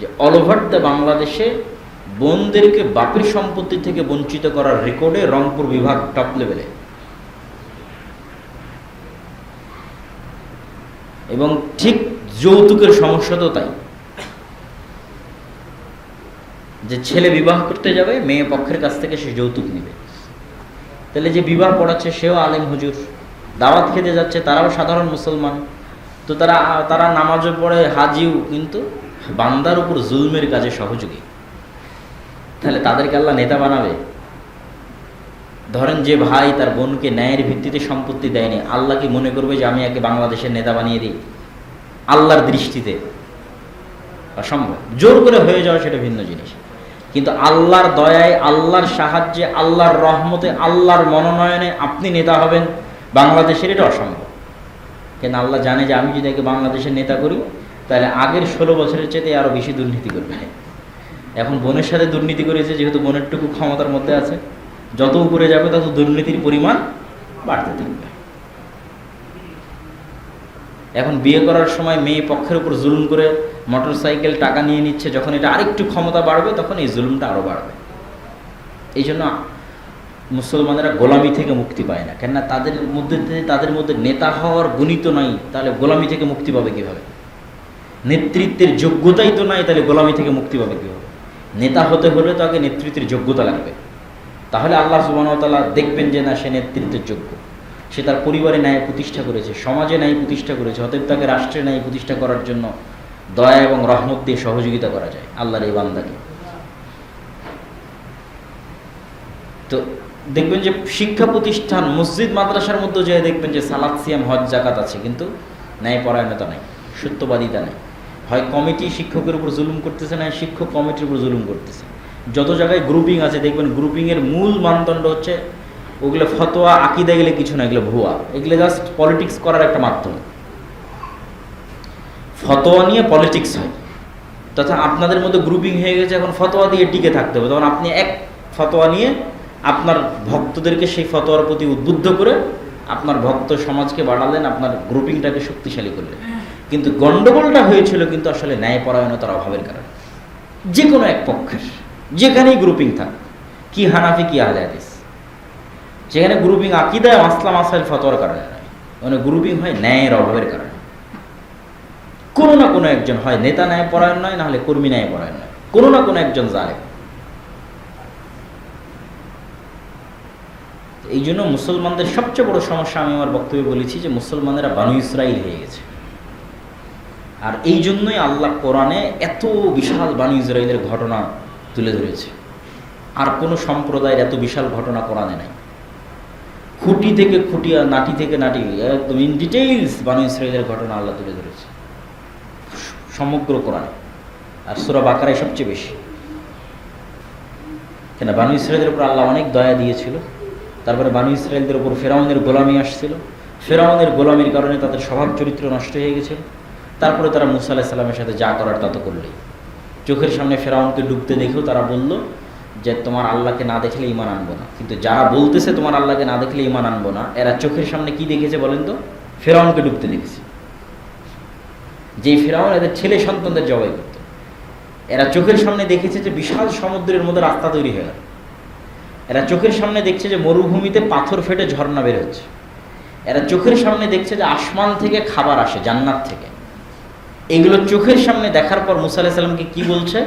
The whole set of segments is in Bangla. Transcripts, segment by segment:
যে অল ওভার দ্য বাংলাদেশে বোনদেরকে বাপের সম্পত্তি থেকে বঞ্চিত করার রেকর্ডে রংপুর বিভাগ টপ লেভেলে। এবং ঠিক যৌতুকের সমস্যা তো তাই। যে ছেলে বিবাহ করতে যাবে, মেয়ে পক্ষের কাছ থেকে সে যৌতুক নেবে। তাহলে যে বিবাহ পড়াচ্ছে, সেও আলেম হুজুর। দাওয়াত খেতে যাচ্ছে, তারাও সাধারণ মুসলমান। তো তারা তারা নামাজও পড়ে, হাজিও, কিন্তু বান্দার উপর জুলমের কাজে সহযোগী। তাহলে তাদেরকে আল্লাহ নেতা বানাবে। ধরেন যে ভাই তার বোনকে ন্যায়ের ভিত্তিতে সম্পত্তি দেয়নি, আল্লাহ কি মনে করবে যে আমি একে বাংলাদেশের নেতা বানিয়ে দিই? আল্লাহর দৃষ্টিতে। অসম্ভব। জোর করে হয়ে যাওয়া সেটা ভিন্ন জিনিস। কিন্তু আল্লাহর দয়ায়, আল্লাহর সাহায্যে, আল্লাহর রহমতে, আল্লাহর মনোনয়নে আপনি নেতা হবেন, বাংলাদেশের এটা অসম্ভব। কেন আল্লাহ জানে যে আমি যদি একে বাংলাদেশের নেতা করি তাহলে আগের ষোলো বছরের চেয়ে আরও বেশি দুর্নীতি করবে। এখন বোনের সাথে দুর্নীতি করেছে, যেহেতু বোনেরটুকু ক্ষমতার মধ্যে আছে, যত উপরে যাবে তত দুর্নীতির পরিমাণ বাড়তে থাকবে। এখন বিয়ে করার সময় মেয়ে পক্ষের উপর জুলুম করে মোটর সাইকেল টাকা নিয়ে নিচ্ছে, যখন এটা আরেকটু ক্ষমতা বাড়বে, তখন এই জুলুমটা আরও বাড়বে। এই জন্য মুসলমানেরা গোলামি থেকে মুক্তি পায় না। কেননা তাদের মধ্যে তাদের মধ্যে নেতা হওয়ার গুণিত নাই, তাহলে গোলামি থেকে মুক্তি পাবে কীভাবে? নেতৃত্বের যোগ্যতাই তো নাই, তাহলে গোলামি থেকে মুক্তি পাবে কীভাবে? নেতা হতে হলে তো আগে নেতৃত্বের যোগ্যতা লাগবে। তাহলে আল্লাহ সুবাহতাল্লাহ দেখবেন যে না, সে নেতৃত্বের যোগ্য। সে তার পরিবারে ন্যায় প্রতিষ্ঠা করেছে, সমাজে ন্যায় প্রতিষ্ঠা করেছে, অতএব তাকে রাষ্ট্রে ন্যায় প্রতিষ্ঠা করার জন্য দয়া এবং রহমত দিয়ে সহযোগিতা করা যায়, আল্লাহর এই বান্দাকে। তো দেখবেন যে শিক্ষা প্রতিষ্ঠান, মসজিদ, মাদ্রাসার মধ্যে যে দেখবেন যে সালাদ, সিয়াম, হজ জাকাত আছে, কিন্তু ন্যায় পরায়ণতা নাই, সত্যবাদিতা নেই। হয় কমিটি শিক্ষকের উপর জুলুম করতেছে না, শিক্ষক কমিটির উপর জুলুম করতেছে। যত জায়গায় গ্রুপিং আছে, দেখবেন গ্রুপিংয়ের মূল মানদণ্ড হচ্ছে ওগুলো ফতোয়া, আকিদা গেলে কিছু না, এগুলো ভুয়া। এগুলো জাস্ট পলিটিক্স করার একটা মাধ্যম। ফতোয়া নিয়ে পলিটিক্স হয়। তথা আপনাদের মধ্যে গ্রুপিং হয়ে গেছে, এখন ফতোয়া দিয়ে টিকে থাকতে হবে। তখন আপনি এক ফতোয়া নিয়ে আপনার ভক্তদেরকে সেই ফতোয়ার প্রতি উদ্বুদ্ধ করে আপনার ভক্ত সমাজকে বাড়ালেন, আপনার গ্রুপিংটাকে শক্তিশালী করলেন। কিন্তু গণ্ডগোলটা হয়েছিল কিন্তু আসলে ন্যায়পরায়ণতার অভাবের কারণে। যে কোনো এক পক্ষের, যেখানেই গ্রুপিং থাক, কি হানাফি, কি আহলে যেখানে গ্রুপিং আকিদায় মাসলা মাসাইল ফতোয়ার কারণে মানে গ্রুপিং হয় ন্যায়ের অভাবের কারণে। কোনো না কোনো একজন হয় নেতা ন্যায় পরায়ণ নয়, নাহলে কর্মী ন্যায় পরায়ণ নয়। কোনো না কোনো একজন জানে এই জন্য মুসলমানদের সবচেয়ে বড় সমস্যা আমি আমার বক্তব্যে বলেছি যে মুসলমানেরা বানু ইসরাইল হয়ে গেছে। আর এই জন্যই আল্লাহ কোরআনে এত বিশাল বানু ইসরায়েলের ঘটনা তুলে ধরেছে। আর কোনো সম্প্রদায়ের এত বিশাল ঘটনা কোরআনে নাই। খুঁটি থেকে খুঁটি আর নাটি থেকে নাটি, একদম ইন ডিটেইলস বানু ইসরায়েলের ঘটনা আল্লাহ তুলে ধরেছে। সমগ্র কোরআনে। আর সুরা বাকারায় সবচেয়ে বেশি। কেন? বানু ইসরায়েলের উপর আল্লাহ অনেক দয়া দিয়েছিল। তারপরে বানু ইসরায়েলদের উপর ফেরাউনের গোলামি আসছিল। ফেরাউনের গোলামির কারণে তাদের স্বভাব চরিত্র নষ্ট হয়ে গেছিল। তারপরে তারা মুসা আলাহ সাল্লামের সাথে যা করার তা তো করলেই। চোখের সামনে ফেরাউনকে ডুবতে দেখেও তারা বলল যে, তোমার আল্লাহকে না দেখলে ইমান আনব না। কিন্তু যারা বলতেছে, তোমার আল্লাহকে না দেখলে ইমান আনব না, এরা চোখের সামনে কি দেখেছে বলেন তো? ফেরাউনকে ডুবতে দেখেছে। যে ফেরাউন এদের ছেলে সন্তানদের জবাই করত। এরা চোখের সামনে দেখেছে যে, বিশাল সমুদ্রের মধ্যে রাস্তা তৈরি হয়ে গেল। এরা চোখের সামনে দেখছে যে, মরুভূমিতে পাথর ফেটে ঝর্ণা বের হচ্ছে। এরা চোখের সামনে দেখছে যে, আসমান থেকে খাবার আসে, জান্নাত থেকে। এগুলো চোখের সামনে দেখার পর মুসা আলাহ সাল্লামকে কি বলছে?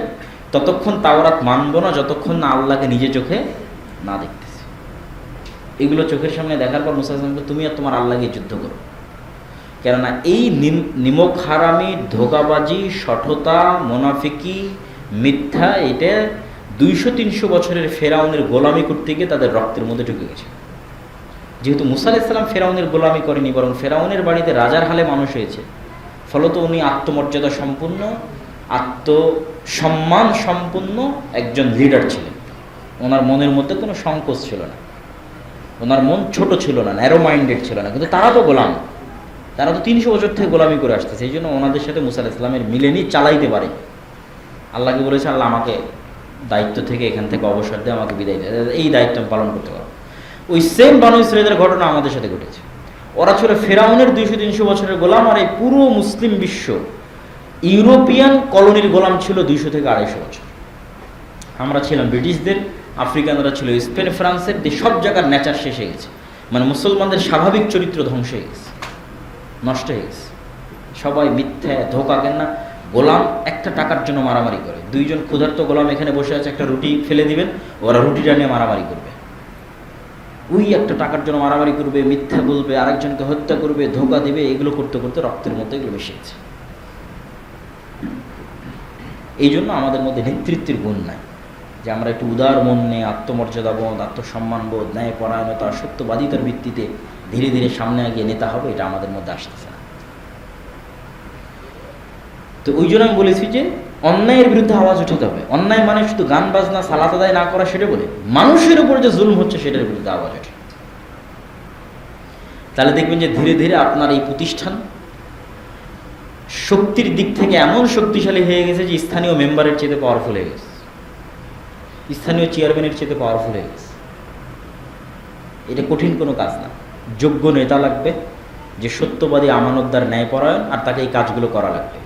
ততক্ষণ তাওরাত মানবো না, যতক্ষণ না আল্লাহকে নিজে চোখে না দেখতেছি। এগুলো চোখের সামনে দেখার পর মুসা সাল্লামকে তুমি আর তোমার আল্লাহকে যুদ্ধ করো। কেননা এই নিমক হারামি, ধোকাবাজি, সঠতা, মোনাফিকি, মিথ্যা, এটা দুইশো, তিনশো বছরের ফেরাউনের গোলামি করতে গিয়ে তাদের রক্তের মধ্যে ঢুকে গেছে। যেহেতু মুসা আলাইসাল্লাম ফেরাউনের গোলামি করেনি, বরং ফেরাউনের বাড়িতে রাজার হালে মানুষ হয়েছে ফলত উনি আত্মমর্যাদা সম্পূর্ণ, আত্মসম্মান সম্পূর্ণ একজন লিডার ছিলেন। ওনার মনের মধ্যে কোনো সংকোচ ছিল না। ওনার মন ছোট ছিল না ন্যারো মাইন্ডেড ছিল না। কিন্তু তারা তো গোলাম। তারা তো তিনশো বছর থেকে গোলামি করে আসতেছে সেই জন্য ওনাদের সাথে মুসা ইসলামের মিলেনি, চালাইতে পারে। আল্লাহকে বলেছে, আল্লাহ আমাকে দায়িত্ব থেকে এখান থেকে অবসর দিয়ে আমাকে বিদায় দেয় এই দায়িত্ব আমি পালন করতে পারব। ওই সেম বানু ইসরায়েলের ঘটনা আমাদের সাথে ঘটেছে। ওরা ছিল ফেরাউনের দুইশো তিনশো বছরের গোলাম আর এই পুরো মুসলিম বিশ্ব, ইউরোপিয়ান কলোনির গোলাম ছিল দুইশো থেকে আড়াইশো বছর। আমরা ছিলাম ব্রিটিশদের, আফ্রিকানরা ছিল স্পেন, ফ্রান্সের, যে সব জায়গার নেচার শেষ হয়ে গেছে। মানে মুসলমানদের স্বাভাবিক চরিত্র ধ্বংস হয়ে গেছে, নষ্ট হয়ে গেছে। সবাই মিথ্যা, ধোকা কেন না। গোলাম একটা টাকার জন্য মারামারি করে। দুইজন ক্ষুধার্ত গোলাম এখানে বসে আছে, একটা রুটি ফেলে দিবেন, ওরা রুটিটা নিয়ে মারামারি করবে। ওই একটা টাকার জন্য মারামারি করবে, মিথ্যা বলবে, আরেকজনকে হত্যা করবে, ধোকা দেবে, এগুলো করতে করতে রক্তের মতো এগুলো গেছে। এই জন্য আমাদের মধ্যে নেতৃত্বের গুণ নাই। যে আমরা একটু উদার মন নিয়ে আত্মমর্যাদাবোধ, আত্মসম্মানবোধ ন্যায় পরায়ণতা সত্যবাদিতার ভিত্তিতে ধীরে ধীরে সামনে এগিয়ে নেতা হবে, এটা আমাদের মধ্যে আসতেছে না। তো ওই জন্য আমি বলেছি যে অন্যায়ের বিরুদ্ধে আওয়াজ উঠাতে হবে। অন্যায় মানে শুধু গান, বাজনা, সালাত আদায় না করা সেটা বলে। মানুষের উপর যে জুলুম হচ্ছে সেটার বিরুদ্ধে আওয়াজ ওঠে। তাহলে দেখবেন যে ধীরে ধীরে আপনার এই প্রতিষ্ঠান শক্তির দিক থেকে এমন শক্তিশালী হয়ে গেছে যে স্থানীয় মেম্বারের চেয়ে পাওয়ারফুল হয়ে গেছে। স্থানীয় চেয়ারম্যানের চেয়ে পাওয়ারফুল হয়ে গেছে। এটা কঠিন কোনো কাজ না। যোগ্য নেতা লাগবে, যে সত্যবাদী, আমানতদার, ন্যায়পরায়ণ, আর তাকে এই কাজগুলো করা লাগবে।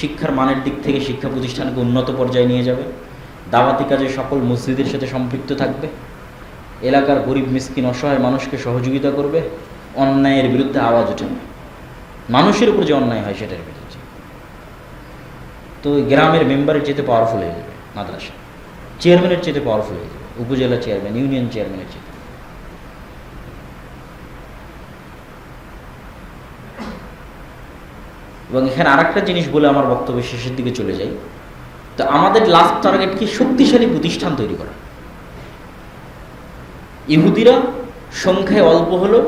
শিক্ষার মানের দিক থেকে শিক্ষা প্রতিষ্ঠানকে উন্নত পর্যায়ে নিয়ে যাবে। দাওয়াতি কাজে সকল মসজিদের সাথে সম্পৃক্ত থাকবে। এলাকার গরিব, মিসকিন, অসহায় মানুষকে সহযোগিতা করবে। অন্যায়ের বিরুদ্ধে আওয়াজ উঠাবে মানুষের উপর যে অন্যায় হয় সেটার বিরুদ্ধে তো গ্রামের মেম্বারের চেয়ে পাওয়ারফুল হয়ে যাবে মাদ্রাসা। চেয়ারম্যানের চেয়ে পাওয়ারফুল হয়ে যাবে। উপজেলা চেয়ারম্যান ইউনিয়ন চেয়ারম্যানের চেয়ে এবং এখানে আরেকটা জিনিস বলে আমার বক্তব্য শেষের দিকে চলে যাই। তো আমাদের লাস্ট টার্গেট কি? শক্তিশালী প্রতিষ্ঠান তৈরি করা। ইহুদিরা সংখ্যায় অল্প হলেও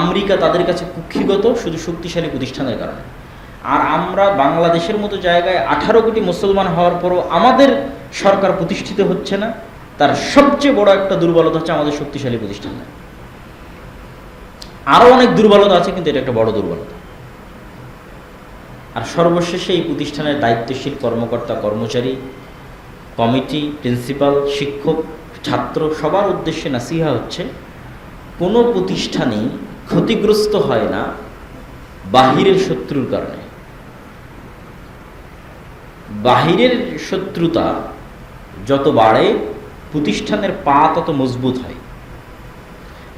আমেরিকা তাদের কাছে কুক্ষিগত, শুধু শক্তিশালী প্রতিষ্ঠানের কারণে। আর আমরা বাংলাদেশের মতো জায়গায় আঠারো কোটি মুসলমান হওয়ার পরও আমাদের সরকার প্রতিষ্ঠিত হচ্ছে না, তার সবচেয়ে বড় একটা দুর্বলতা হচ্ছে আমাদের শক্তিশালী প্রতিষ্ঠান। আরও অনেক দুর্বলতা আছে, কিন্তু এটা একটা বড় দুর্বলতা। আর সর্বশেষে এই প্রতিষ্ঠানের দায়িত্বশীল কর্মকর্তা, কর্মচারী, কমিটি, প্রিন্সিপাল, শিক্ষক, ছাত্র, সবার উদ্দেশ্যে নাসিহা হচ্ছে, কোনো প্রতিষ্ঠানই ক্ষতিগ্রস্ত হয় না বাহিরের শত্রুর কারণে। বাহিরের শত্রুতা যত বাড়ে, প্রতিষ্ঠানের পা তত মজবুত হয়।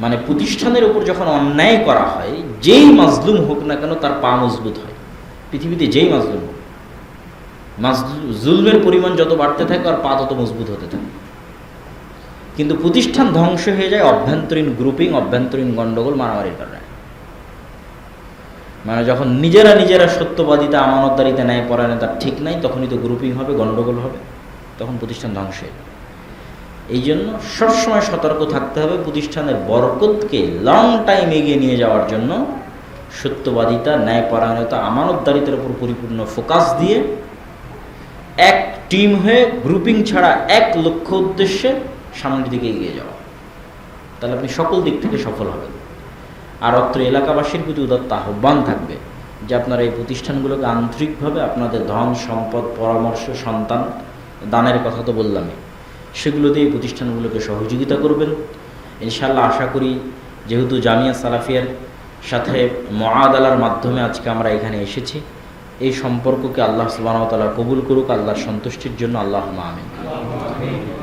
মানে প্রতিষ্ঠানের উপর যখন অন্যায় করা হয়, যেই মাজলুম হোক না কেন তার পা মজবুত হয়। পৃথিবীতে যেই মাজলুম হোক জুলমের পরিমাণ যত বাড়তে থাকে আর পা তত মজবুত হতে থাকে। কিন্তু প্রতিষ্ঠান ধ্বংস হয়ে যায় অভ্যন্তরীণ গ্রুপিং অভ্যন্তরীণ গণ্ডগোল মারামারির কারণে। মানে যখন নিজেরা নিজেরা সত্যবাদিতা, আমানতদারিতে, ন্যায় পরায়ণতার ঠিক নাই, তখনই তো গ্রুপিং হবে গণ্ডগোল হবে, তখন প্রতিষ্ঠান ধ্বংস হয়ে যাবে। এই জন্য সবসময় সতর্ক থাকতে হবে প্রতিষ্ঠানের বরকতকে লং টাইম এগিয়ে নিয়ে যাওয়ার জন্য। সত্যবাদিতা, ন্যায়পরায়ণতা, আমানতদারিতার উপর পরিপূর্ণ ফোকাস দিয়ে এক টিম হয়ে গ্রুপিং ছাড়া এক লক্ষ্য উদ্দেশ্যে সামনের দিকে এগিয়ে যাওয়া। তাহলে আপনি সকল দিক থেকে সফল হবেন। আর অত্র এলাকাবাসীর প্রতি উদাত্ত আহ্বান থাকবে যে আপনারা এই প্রতিষ্ঠানগুলোকে আন্তরিকভাবে আপনাদের ধন, সম্পদ, পরামর্শ, সন্তান, দানের কথা তো বললামই, সেগুলো দিয়ে প্রতিষ্ঠানগুলোকে সহযোগিতা করবেন। ইনশাল্লাহ আশা করি, যেহেতু জামিয়া সালাফিয়ার সাথে মহাদালার মাধ্যমে আজকে আমরা এখানে এসেছি। এই সম্পর্ককে আল্লাহ সুবাহতালা কবুল করুক, আল্লাহর সন্তুষ্টির জন্য আল্লাহ আমিন।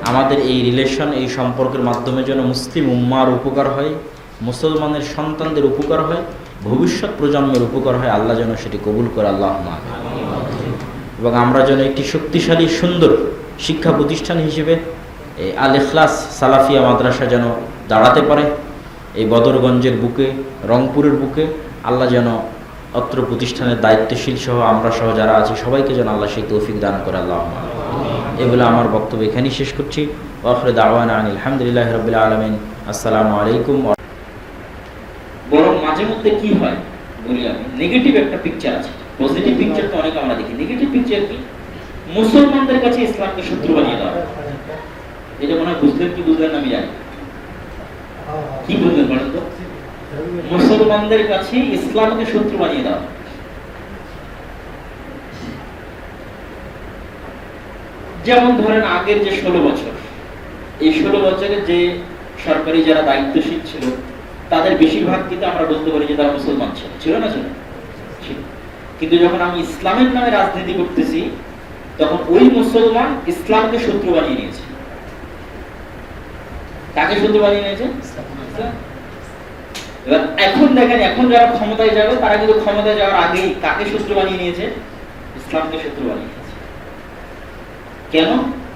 আমাদের এই রিলেশন এই সম্পর্কের মাধ্যমে যেন মুসলিম উম্মার উপকার হয়, মুসলমানের সন্তানদের উপকার হয়, ভবিষ্যৎ প্রজন্মের উপকার হয়, আল্লাহ যেন সেটি কবুল করে আল্লাহ আমিন। এবং আমরা যেন একটি শক্তিশালী, সুন্দর শিক্ষা প্রতিষ্ঠান হিসেবে আল ইখলাস সালাফিয়া মাদ্রাসা যেন দাঁড়াতে পারে। এই বদরগঞ্জের বুকে, রংপুরের বুকে আল্লাহ যেন অত্র প্রতিষ্ঠানের দায়িত্বশীল সহ আমরা সহ যারা আছি, সবাইকে যেন আল্লাহ সেই তৌফিক দান করে, আল্লাহ এগুলো আমার বক্তব্য এখানেই শেষ করছি। ওখরে দাওয়ান আলহামদুলিল্লাহ রবিল্লা আলমিন। আসসালামু আলাইকুম বরং মাঝে মধ্যে কি হয়? বলি নেগেটিভ একটা পিকচার আছে। পজিটিভ পিকচার তো অনেক আমরা দেখি। নেগেটিভ পিকচার কি? মুসলমানদের কাছে ইসলামকে শত্রু বানিয়ে দেওয়া। এটা মনে হয় বুঝলেন কি বুঝলেন আমি জানি। কি বুঝলেন বলেন তো? মুসলমানদের কাছে ইসলামকে শত্রু বানিয়ে দেওয়া। যেমন ধরেন আগের যে ষোলো বছর, এই ষোলো বছরে যে সরকারি যারা দায়িত্বশীল ছিল, তাদের বেশিরভাগ কিন্তু আমরা বলতে পারি যে তারা মুসলমান ছিল। ছিল না? ছিল। কিন্তু যখন আমি ইসলামের নামে রাজনীতি করতেছি, তখন ওই মুসলমান ইসলামকে শত্রু বানিয়ে নিয়েছে। কাকে বানিয়ে নিয়েছে এবার এখন দেখেন, এখন যারা ক্ষমতায় যাবে, তারা কিন্তু ক্ষমতায় যাওয়ার আগেই কাকে বানিয়ে নিয়েছে? ইসলামকে বানিয়ে নিয়েছে। কেন?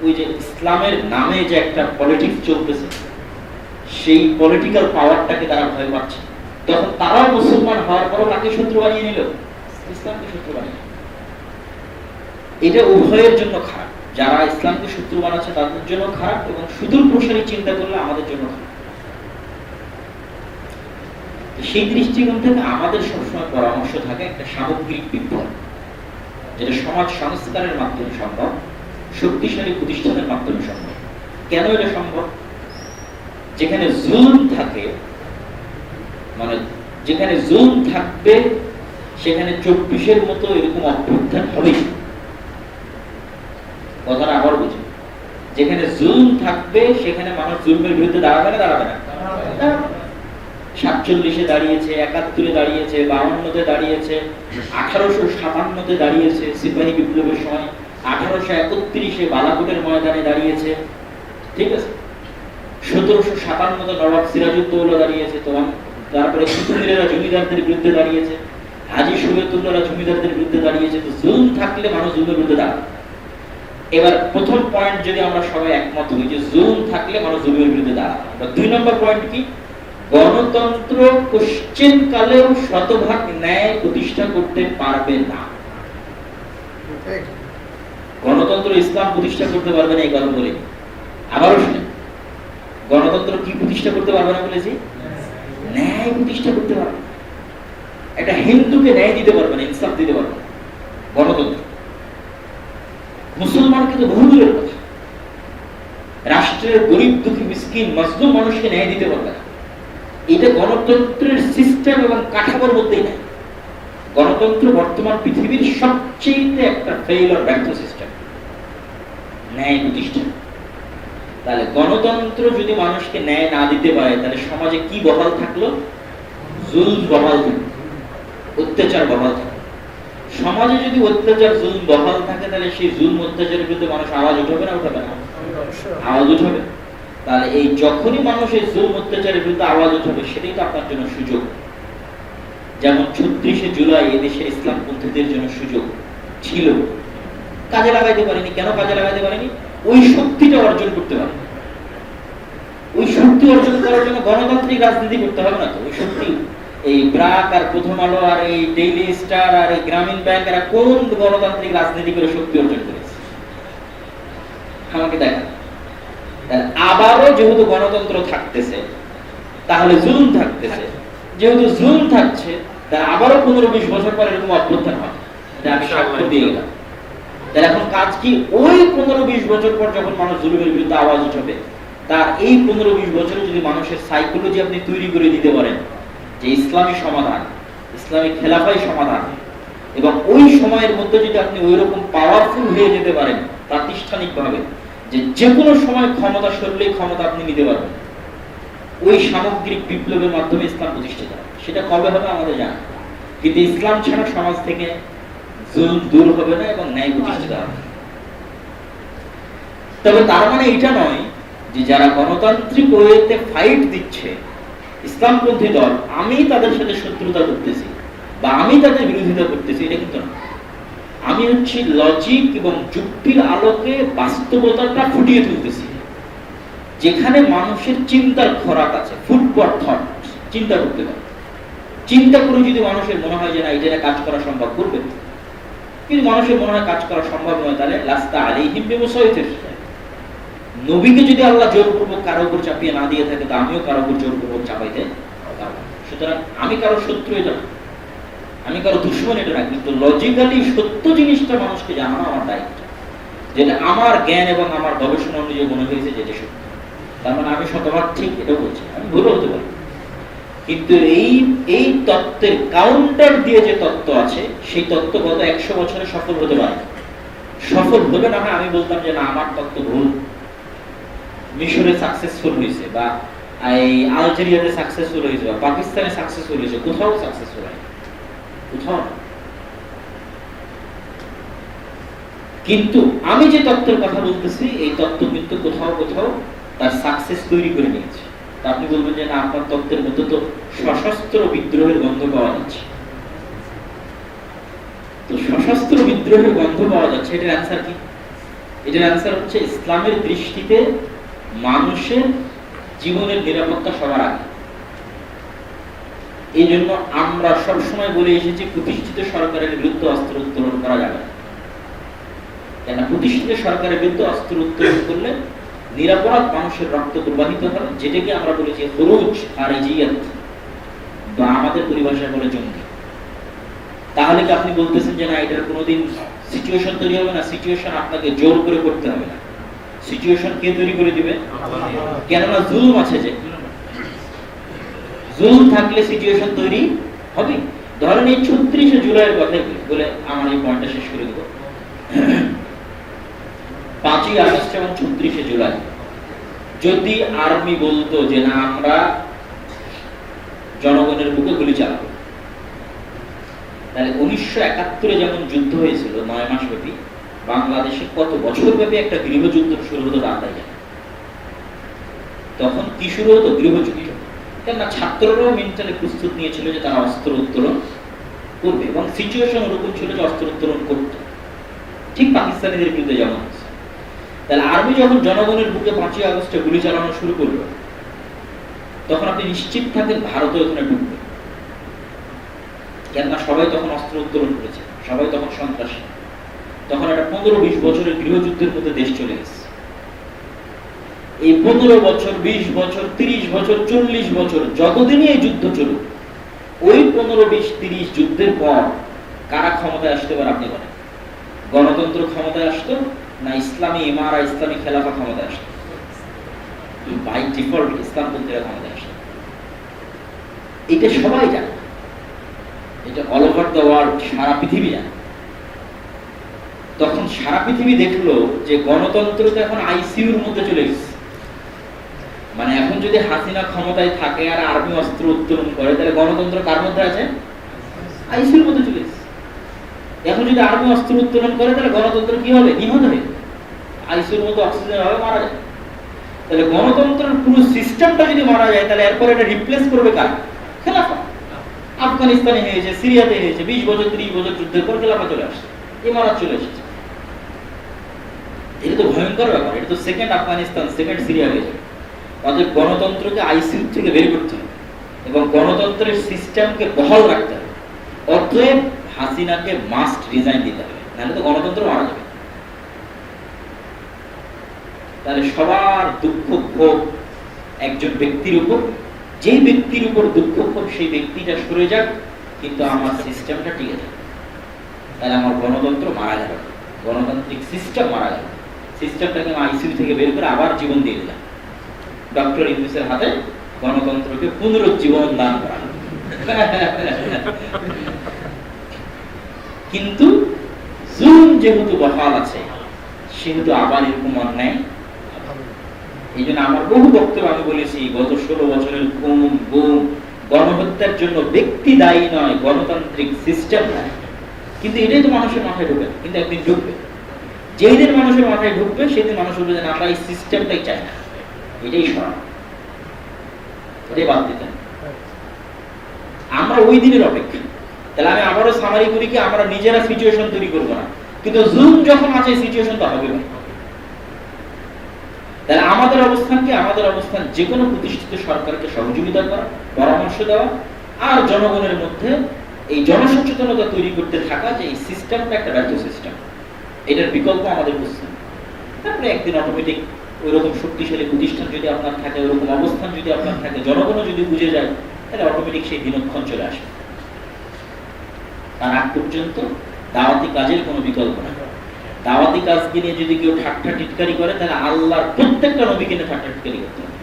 ওই যে ইসলামের নামে যে একটা পলিটিক্স চলতেছে, সেই পলিটিক্যাল পাওয়ারটাকে তারা ভয় পাচ্ছে। তখন তারাও মুসলমান হওয়ার পরও কাকে শত্রু বানিয়ে নিল? ইসলামকে শত্রু বানিয়ে। এটা উভয়ের জন্য খারাপ। যারা ইসলামকে শত্রু বানাচ্ছে তাদের জন্য খারাপ এবং সুদূর প্রসারী চিন্তা করলে আমাদের জন্য খারাপ। সেই দৃষ্টিকোণ থেকে আমাদের সবসময় পরামর্শ থাকে একটা সামগ্রিক বিপ্লব, যেটা সমাজ সংস্কারের মাধ্যমে সম্ভব, শক্তিশালী প্রতিষ্ঠানের মাধ্যমে সম্ভব। কেন এটা সম্ভব? যেখানে জুলুম থাকে মানে যেখানে জুলুম থাকবে, সেখানে চব্বিশের মতো এরকম অভ্যুত্থান হবেই। কথাটা আবার বুঝি। যেখানে জুলুম থাকবে, সেখানে মানুষ জুলুমের বিরুদ্ধে দাঁড়াবে না দাঁড়াবে না। সাতচল্লিশে দাঁড়িয়েছে, একাত্তরে দাঁড়িয়েছে, বাউন্নতে দাঁড়িয়েছে, আঠারোশো সাতান্নতে দাঁড়িয়েছে সিপাহী বিপ্লবের সময়, আঠারোশো একত্রিশে বালাকোটের ময়দানে দাঁড়িয়েছে, ঠিক আছে? সতেরোশো সাতান্নতে নবাব সিরাজউদ্দৌলা দাঁড়িয়েছে, তোমার, তারপরে কুতুমিরেরা জমিদারদের বিরুদ্ধে দাঁড়িয়েছে, হাজি শরীয়তুল্লাহরা জমিদারদের বিরুদ্ধে দাঁড়িয়েছে, তো জুলুম থাকলে মানুষ জুলুমের বিরুদ্ধে দাঁড়াবে। এবার প্রথম পয়েন্ট যদি আমরা সবাই একমত হই যে জুলুম থাকলে মানুষ জুলুমের বিরুদ্ধে এবার দুই নম্বর পয়েন্ট কি? গণতন্ত্র কোশ্চেন কালেও শতভাগ ন্যায় প্রতিষ্ঠা করতে পারবে না। গণতন্ত্র ইসলাম প্রতিষ্ঠা করতে পারবে না এই কথা বলে। আবারও শুনে। গণতন্ত্র কি প্রতিষ্ঠা করতে পারবে না বলেছি? ন্যায় প্রতিষ্ঠা করতে পারবে না। একটা হিন্দুকে ন্যায় দিতে পারবে না ইনসাফ দিতে পারবে না। গণতন্ত্র। মুসলমানকে কিন্তু বহু দূরের কথা। রাষ্ট্রের গরিব দুঃখী মিসকিন মজলুম মানুষকে ন্যায় দিতে পারবে না। এটা গণতন্ত্রের সিস্টেম এবং কাঠামোর মধ্যেই নাই। গণতন্ত্র বর্তমান পৃথিবীর সবচেয়ে একটা ফেইল আর ব্যর্থ সিস্টেম ন্যায় প্রতিষ্ঠান। তাহলে গণতন্ত্র যদি মানুষকে ন্যায় না দিতে পারে, তাহলে সমাজে কি বহাল থাকল? জুল বহাল থাকল, অত্যাচার বহাল থাকল। সমাজে যদি অত্যাচার জুল বহাল থাকে, তাহলে সেই জুল অত্যাচারের বিরুদ্ধে মানুষ আওয়াজ উঠাবে না উঠাবে না? আওয়াজ উঠাবে। তাহলে এই যখনই মানুষ এই জুল অত্যাচারের বিরুদ্ধে আওয়াজ উঠাবে, সেটাই তো আপনার জন্য সুযোগ। যেমন ছত্রিশে জুলাই এদেশের ইসলামপন্থীদের জন্য সুযোগ ছিল। কাজে লাগাইতে পারেনি। কেন কাজে লাগাইতে পারেনি? ওই শক্তিটা অর্জন করতে পারে ওই শক্তি অর্জন করার জন্য গণতান্ত্রিক রাজনীতি করতে হবে না তো? ওই শক্তি এই ব্রাক আর প্রথম আলো আর এই ডেইলি স্টার আর এই গ্রামীণ ব্যাংক এরা কোন গণতান্ত্রিক রাজনীতি করে শক্তি অর্জন করেছে? আমাকে দেখা আবারও যেহেতু গণতন্ত্র থাকতেছে তাহলে জুলুম থাকতেছে যেহেতু জুলুম থাকছে তাহলে আবারও পনেরো বিশ বছর পর এরকম অভ্যুত্থান হয় আমি সাক্ষ্য দিয়ে গেলাম তাহলে এখন কাজ কি? ওই পনেরো বিশ বছর পর যখন মানুষ জুলুমের বিরুদ্ধে আওয়াজ উঠাবে তার এই পনেরো বিশ বছরে যদি মানুষের সাইকোলজি আপনি তৈরি করে দিতে পারেন যে ইসলামী সমাধান, ইসলামী খেলাফাই সমাধান, এবং ওই সময়ের মধ্যে যদি আপনি ওই রকম পাওয়ারফুল হয়ে যেতে পারেন, প্রাতিষ্ঠানিকভাবে, যে যে কোনো সময় ক্ষমতা সরলেই ক্ষমতা আপনি নিতে পারবেন। ওই সামগ্রিক বিপ্লবের মাধ্যমে ইসলাম প্রতিষ্ঠিত হয়। সেটা কবে হবে আমাদের জানা কিন্তু ইসলাম ছাড়া সমাজ থেকে জুলুম দূর হবে না এবং ন্যায় প্রতিষ্ঠিত হবে তবে তার মানে এটা নয় যে যারা গণতান্ত্রিক ওয়েতে ফাইট দিচ্ছে ইসলামপন্থী দল, আমি তাদের সাথে শত্রুতা করতেছি বা আমি তাদের বিরোধিতা করতেছি, এটা কিন্তু না। আমি হচ্ছে লজিক এবং যুক্তির আলোকে বাস্তবতাটা ফুটিয়ে তুলতেছি। যেখানে মানুষের চিন্তার খরাক আছে ফুড থট চিন্তা করতে পারে চিন্তা করে যদি মানুষের মনে হয় যে না এটা কাজ করা সম্ভব, করবে। কিন্তু মানুষের মনে হয় কাজ করা সম্ভব নয়, তাহলে রাস্তা লাস্তা আলাইহিম বিমুসাইতির। নবীকে যদি আল্লাহ জোরপূর্বক কারও উপর চাপিয়ে না দিয়ে থাকে, তো আমিও কারও উপর জোরপূর্বক চাপাইতে সুতরাং আমি কারও শত্রু এটা না। আমি কারও দুশ্মন এটা না, কিন্তু লজিক্যালি সত্য জিনিসটা মানুষকে জানানো আমার দায়িত্ব। যেটা আমার জ্ঞান এবং আমার গবেষণা অনুযায়ী মনে হয়েছে যেটা সত্য। তার মানে আমি শতভাগ ঠিক এটা বলছি। আমি ভুল হতে পারি। কিন্তু এই এই তত্ত্বের কাউন্টার দিয়ে যে তত্ত্ব আছে, সেই তত্ত্ব গত একশো বছরে সফল হতে পারে। সফল হবে না আমি বলতাম যে না, আমার তত্ত্ব ভুল। মিশরে সাকসেসফুল হয়েছে বা, এই আলজেরিয়াতে সাকসেসফুল হয়েছে বা, পাকিস্তানে সাকসেসফুল হয়েছে কোথাও সাকসেসফুল হয় কোথাও কিন্তু আমি যে তত্ত্বের কথা বলতেছি, এই তত্ত্ব কিন্তু কোথাও কোথাও তার সাকসেস তৈরি করে নিয়েছে। তা আপনি বলবেন যে না, আপনার তত্ত্বের মধ্যে তো সশস্ত্র বিদ্রোহের গন্ধ পাওয়া যাচ্ছে। তো সশস্ত্র বিদ্রোহের গন্ধ পাওয়া যাচ্ছে, এটার অ্যান্সার কি? এটার অ্যান্সার হচ্ছে ইসলামের দৃষ্টিতে মানুষের জীবনের নিরাপত্তা সবার আগে। এই জন্য আমরা সবসময় বলে এসেছি, প্রতিষ্ঠিত সরকারের বিরুদ্ধে অস্ত্র উত্তোলন করা যাবে। কেন প্রতিষ্ঠিত সরকারের বিরুদ্ধে অস্ত্র উত্তোলন করলে নিরাপরাধ মানুষের রক্ত প্রবাহিত হবে যেটাকে আমরা বলেছি হরুজ আর বা আমাদের পরিভাষায় বলে জঙ্গি। তাহলে কি আপনি বলতেছেন যে না, এটার কোনোদিন সিচুয়েশন তৈরি হবে না? সিচুয়েশন আপনাকে জোর করে করতে হবে না। সিচুয়েশন কে তৈরি করে দিবে? কেননা জুলুম আছে যে? জুলুম থাকলে সিচুয়েশন তৈরি হবে? ধরেন এই ছত্রিশে জুলাইয়ের কথা বলে আমার এই পয়েন্টটা শেষ করে দেবো। পাঁচই আগস্ট এবং ছত্রিশে জুলাই। যদি আর্মি বলতো যে না, আমরা জনগণের বুকে গুলি চালাবো। তাহলে উনিশশো একাত্তরে যেমন যুদ্ধ হয়েছিল, নয় মাস বাংলাদেশে কত বছর ব্যাপী একটা গৃহযুদ্ধ শুরু হতো আন্দাজ তখন কি শুরু হতো গৃহযুদ্ধ? কেননা ছাত্ররাও মেন্টালি প্রস্তুত নিয়েছিল যে তারা অস্ত্র উত্তোলন করবে এবং সিচুয়েশন ওরকম ছিল যে অস্ত্র উত্তোলন করতো। ঠিক পাকিস্তানিদের বিরুদ্ধে যেমন হচ্ছে। তাহলে আর্মি যখন জনগণের বুকে পাঁচই আগস্টে গুলি চালানো শুরু করল, তখন আপনি নিশ্চিত থাকেন ভারতও ওখানে ঢুকবে কেননা সবাই তখন অস্ত্র উত্তোলন করেছে, সবাই তখন সন্ত্রাসী। তখন একটা পনেরো বিশ বছরের গৃহযুদ্ধের মধ্যে দেশ চলে গেছে। এই পনেরো বছর, বিশ বছর, তিরিশ বছর, চল্লিশ বছর যতদিনই এই যুদ্ধ চলুক, ওই পনেরো বিশ তিরিশ যুদ্ধের পর কারা ক্ষমতায় আসতে পারে আপনি বলেন? গণতন্ত্র ক্ষমতায় আসতো না ইসলামী ইমারা ইসলামী খেলাফা ক্ষমতায় আসতো? বাই ডিফল্ট ইসলামপন্থীরা ক্ষমতায় আসতো। এটা সবাই জানে। এটা অল ওভার দ্য ওয়ার্ল্ড সারা পৃথিবী জানে। তখন সারা পৃথিবী দেখল যে গণতন্ত্র তো এখন আইসিইউর মধ্যে চলে গেছে মানে এখন যদি হাসিনা ক্ষমতায় থাকে আর আর্মি অস্ত্র উত্তোলন করে, তাহলে গণতন্ত্র কার মধ্যে আছে? আইসিইউর মধ্যে চলে গেছে এখন যদি আর্মি অস্ত্র উত্তোলন করে, তাহলে গণতন্ত্র কি হবে? নিহত হয়ে আইসিইউর মধ্যে অক্সিজেন হবে মারা যায়। তাহলে গণতন্ত্রের পুরো সিস্টেমটা যদি মারা যায়, তাহলে এরপর এটা রিপ্লেস করবে কার? খেলাফা। আফগানিস্তানে হয়েছে, সিরিয়াতে হয়েছে, বিশ বছর, ত্রিশ বছর যুদ্ধের পর খেলাফা চলে আসছে। ইমারত চলে এসেছে। এটা তো ভয়ঙ্কর ব্যাপার, এটা তো সেকেন্ড আফগানিস্তান সেকেন্ড সিরিয়া হয়ে যাবে। অতএব গণতন্ত্রকে আইসিইউ থেকে বের করতে হবে এবং গণতন্ত্রের সিস্টেমকে বহাল রাখতে হবে। অতএব হাসিনাকে মাস্ট রিজাইন দিতে হবে, নাহলে তো গণতন্ত্র মারা যাবে। তাহলে সবার দুঃখ ক্ষোভ একজন ব্যক্তির উপর, যেই ব্যক্তির উপর দুঃখ ক্ষোভ সেই ব্যক্তিটা সরে যাক, কিন্তু আমার সিস্টেমটা টিকে যাবে তাহলে আমার গণতন্ত্র মারা যাবে। গণতান্ত্রিক সিস্টেম মারা যাবে। সিস্টেমটাকে আমি আইসিইউ থেকে বের করে আবার জীবন দিয়ে দিলাম। ডক্টর ইউনুসের হাতে গণতন্ত্রকে পুনরুজ্জীবন দান করা। কিন্তু জুলুম যেহেতু বহাল আছে, সেহেতু আবার এরকম অন্যায় এই জন্য আমার বহু বক্তব্য আমি বলেছি, গত ষোলো বছরের গুম গুম গণহত্যার জন্য ব্যক্তি দায়ী নয়, গণতান্ত্রিক সিস্টেম দায়ী কিন্তু এটাই তো মানুষের মাথায় ঢুকে কিন্তু একদিন ঢুকবে যেই দিন মানুষের মাথায় ঢুকবে সেই দিন মানুষ বলবে আমরা এই সিস্টেমটাই চাই না। এটাই সরানো এটাই বাদ দিতে। আমরা ওই দিনের অপেক্ষা। তাহলে আমি আবারও সামারি করি কি, আমরা নিজেরা সিচুয়েশন তৈরি করব না। কিন্তু জুম যখন আছে সিচুয়েশন তো হবে না তাহলে আমাদের অবস্থান কি? আমাদের অবস্থান যে কোনো প্রতিষ্ঠিত সরকারকে সহযোগিতা করা, পরামর্শ দেওয়া, আর জনগণের মধ্যে এই জনসচেতনতা তৈরি করতে থাকা যে এই সিস্টেমটা একটা রাজ্য সিস্টেম এটার বিকল্প আমাদের হবে। তারপরে একদিন অটোমেটিক ওই রকম শক্তিশালী প্রতিষ্ঠান যদি আপনার থাকে ওরকম অবস্থান যদি আপনার থাকে, জনগণও যদি বুঝে যায়, তাহলে অটোমেটিক সেই দিনক্ষণ চলে আসে। তার আগ পর্যন্ত দাওয়াতি কাজের কোনো বিকল্প নাই। দাওয়াতি কাজকে নিয়ে যদি কেউ ঠাট্টা টিটকারি করে, তাহলে আল্লাহর প্রত্যেকটা নবীকে নিয়ে ঠাট্টা টিটকারি করতে হবে।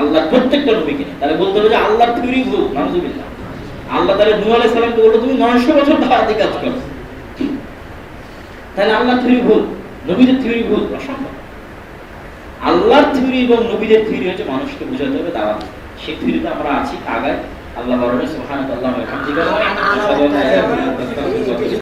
আল্লাহর প্রত্যেকটা নবীকে নিয়ে। তাহলে বলতে হবে যে আল্লাহর থিওরি ভুল, নাউজুবিল্লাহ। আল্লাহ তাহলে নূহ আলাইহিস সালামকে তুমি 900 বছর দাওয়াতি কাজ করো। তাহলে আল্লাহ থিওরি ভুল নবীদের থিওরি ভুল অসম্ভব। আল্লাহর থিওরি এবং নবীদের থিওরি হচ্ছে মানুষকে বোঝাতে হবে দাঁড়ান সেই থিওরিতে আমরা আছি আগায় আল্লাহ বরণে সুহান আল্লাহ